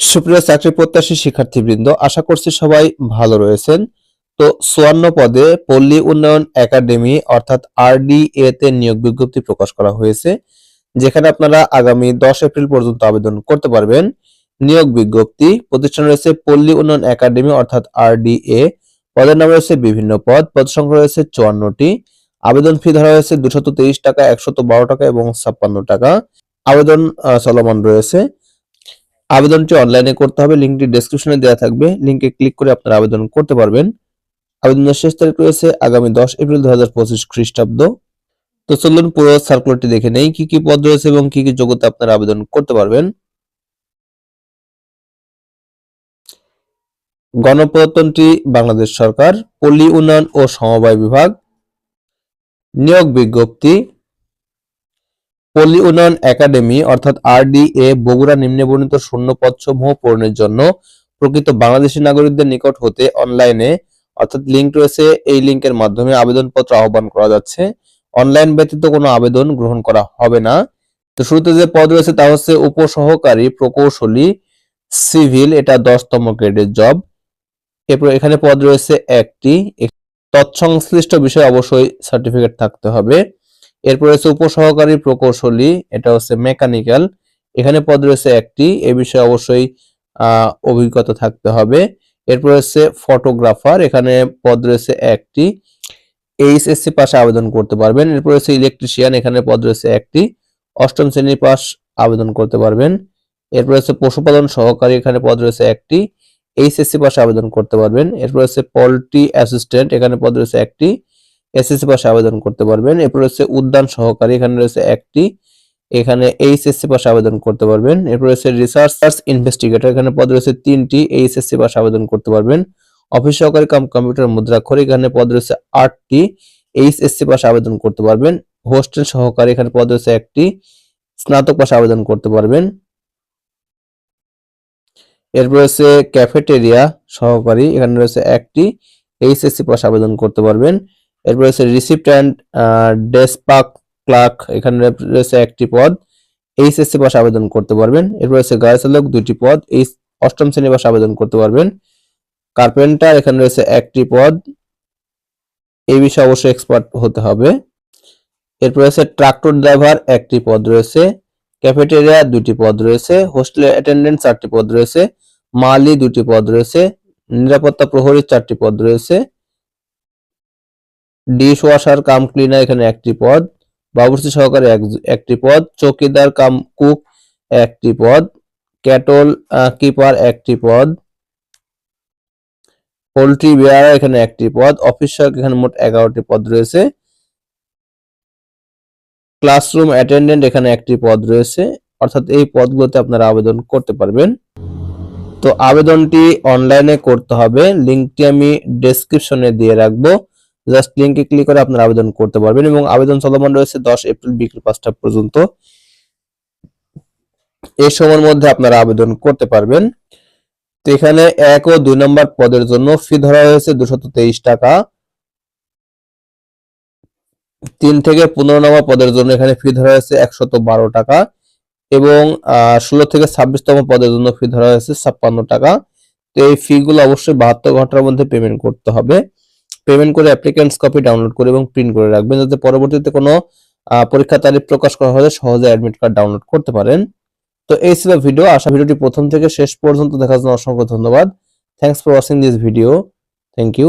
সুপ্রিয় চাকরি প্রত্যাশী শিক্ষার্থীবৃন্দ, আশা করছি সবাই ভালো রয়েছেন। তো চুয়ান্ন পদে পল্লী উন্নয়ন একাডেমি অর্থাৎ আরডিএ তে নিয়োগ বিজ্ঞপ্তি প্রকাশ করা হয়েছে, যেখানে আপনারা আগামী দশ এপ্রিল পর্যন্ত আবেদন করতে পারবেন। নিয়োগ বিজ্ঞপ্তি, প্রতিষ্ঠান রয়েছে পল্লী উন্নয়ন একাডেমি অর্থাৎ আরডিএ, পদের নাম রয়েছে বিভিন্ন পদ পদ সংখ্যা রয়েছে চুয়ান্নটি। আবেদন ফি ধরা হয়েছে দুশত টাকা, একশত টাকা এবং ছাপ্পান্ন টাকা। আবেদন চলমান রয়েছে। আবেদনটি অনলাইনে করতে হবে। লিঙ্কটি ডেসক্রিপশনে দেওয়া থাকবে। লিঙ্কে ক্লিক করে আপনারা আবেদন করতে পারবেন। আবেদনের শেষ তারিখ রয়েছে আগামী দশ এপ্রিল হাজার পঁচিশ খ্রিস্টাব্দ। তো চলুন পুরো সার্কুলারটি দেখে নেই। কি কি পদ রয়েছে এবং কি কি যোগ্যতা আপনারা আবেদন করতে পারবেন। গণপ্রজাতন্ত্রী বাংলাদেশ সরকার, পল্লী উন্নয়ন ও সমবায় বিভাগ, নিয়োগ বিজ্ঞপ্তি পল্লী উন্নয়ন একাডেমি, অর্থাৎ আরডিএ, বগুড়া নিম্নে বর্ণিত শূন্য পদসমূহ পূরণের জন্য প্রকৃত বাংলাদেশী নাগরিকদের নিকট হতে অনলাইনে, অর্থাৎ লিঙ্ক রয়েছে, এই লিঙ্কের মাধ্যমে আবেদনপত্র আহ্বান করা যাচ্ছে। অনলাইন ব্যতীত কোনো আবেদন গ্রহণ করা হবে না। তো শুরুতে যে পদ রয়েছে তা হচ্ছে উপসহকারী প্রকৌশলী, সিভিল, এটা দশতম গ্রেডের জব। এরপর এখানে পদ রয়েছে একটি। তৎসংশ্লিষ্ট বিষয়ে অবশ্যই সার্টিফিকেট থাকতে হবে। এরপর হচ্ছে উপসহকারী প্রকৌশলী, এটা হচ্ছে মেকানিক্যাল। এখানে পদ রয়েছে একটি, এ বিষয়ে অবশ্যই অভিজ্ঞতা থাকতে হবে। এরপর হচ্ছে ফটোগ্রাফার, এখানে পদ রয়েছে একটি। এইচএসসি পাশে আবেদন করতে পারবেন। এরপর হচ্ছে ইলেকট্রিশিয়ান, এখানে পদ রয়েছে একটি। অষ্টম শ্রেণি পাস আবেদন করতে পারবেন। এরপর রয়েছে পশুপালন সহকারী, এখানে পদ রয়েছে একটি। এইচএসসি পাশে আবেদন করতে পারবেন। এরপর হচ্ছে পোল্ট্রি অ্যাসিস্ট্যান্ট, এখানে পদ রয়েছে একটি। এসএসসি পাশে আবেদন করতে পারবেন। এরপর রয়েছে উদ্যান সহকারী, এখানে রয়েছে একটি, এখানে এইচএসসি পাশে আবেদন করতে পারবেন। এরপর রয়েছে রিসার্চ ইনভেস্টিগেটর এখানে পদ রয়েছে তিনটি, এইচএসসি পাশে আবেদন করতে পারবেন। অফিস সহকারী কাম, কম্পিউটার মুদ্রাক্ষর, এখানে পদ রয়েছে আটটি, এইচএসসি পাশে আবেদন করতে পারবেন। হোস্টেল সহকারী, এখানে পদ রয়েছে একটি, স্নাতক পাশে আবেদন করতে পারবেন। এরপর রয়েছে ক্যাফেটেরিয়া সহকারী, এখানে রয়েছে একটি, এইচএসসি পাশে আবেদন করতে পারবেন। এরপর রয়েছে রিসিপ্ট অ্যান্ড ডেসপাক ক্লার্ক, এখানে রয়েছে একটি পদ। এইচএসসি পাশে আবেদন করতে পারবেন। এরপর রয়েছে গাড়ি দুইটি পদ। এই অষ্টম শ্রেণি পাশে আবেদন করতে পারবেন। কার্পেন্টার, এখানে রয়েছে একটি পদ। এই বিষয়ে অবশ্যই এক্সপার্ট হতে হবে। এরপর রয়েছে ট্রাক্টর ড্রাইভার, একটি পদ রয়েছে। ক্যাফেটেরিয়া দুটি পদ রয়েছে। হোস্টেল অ্যাটেন্ডেন্ট, চারটি পদ রয়েছে। মালি দুটি পদ রয়েছে। নিরাপত্তা প্রহরী, চারটি পদ রয়েছে। ডিশ ওয়াশার কাম ক্লিনার এখানে একটি পদ, বাবুর্চি সহকারে এক- একটি পদ, চৌকিদার কাম কুক একটি পদ, ক্যাটল কিপার একটি পদ, পোল্ট্রি বেয়ার এখানে একটি পদ, অফিস সহায়ক এখানে মোট এগারোটি পদ রয়েছে। ক্লাসরুম অ্যাটেন্ডেন্ট এখানে একটি পদ রয়েছে, অর্থাৎ এই পদগুলোতে আপনারা আবেদন করতে পারবেন। তো আবেদনটি অনলাইনে করতে হবে, লিঙ্কটি আমি ডেসক্রিপশনে দিয়ে রাখব। জাস্ট লিঙ্কে ক্লিক করে আপনারা আবেদন করতে পারবেন এবং আবেদন চলমান রয়েছে দশ এপ্রিল বিকেল পাঁচটা পর্যন্ত। এই সময়ের মধ্যে আপনারা আবেদন করতে পারবেন। তো এখানে এক ও দুই নম্বর পদের জন্য ফি ধরা হয়েছে দুশত টাকা। তিন থেকে পনেরো নম্বর পদের জন্য এখানে ফি ধরা হয়েছে একশত বারো টাকা এবং ষোলো থেকে ছাব্বিশতম পদের জন্য ফি ধরা হয়েছে ছাপ্পান্ন টাকা। তো এই ফি গুলো অবশ্যই বাহাত্তর ঘণ্টার মধ্যে পেমেন্ট করতে হবে। পেমেন্ট করে অ্যাপ্লিকেন্টস কপি ডাউনলোড করে এবং প্রিন্ট করে রাখবেন যাতে পরবর্তীতে কোনো পরীক্ষা তারিখ প্রকাশ করা হলে সহজে অ্যাডমিট কার্ড ডাউনলোড করতে পারেন। তো এই ছিল ভিডিও আশা ভিডিওটি প্রথম থেকে শেষ পর্যন্ত দেখার জন্য অসংখ্য ধন্যবাদ। Thanks for watching this video thank you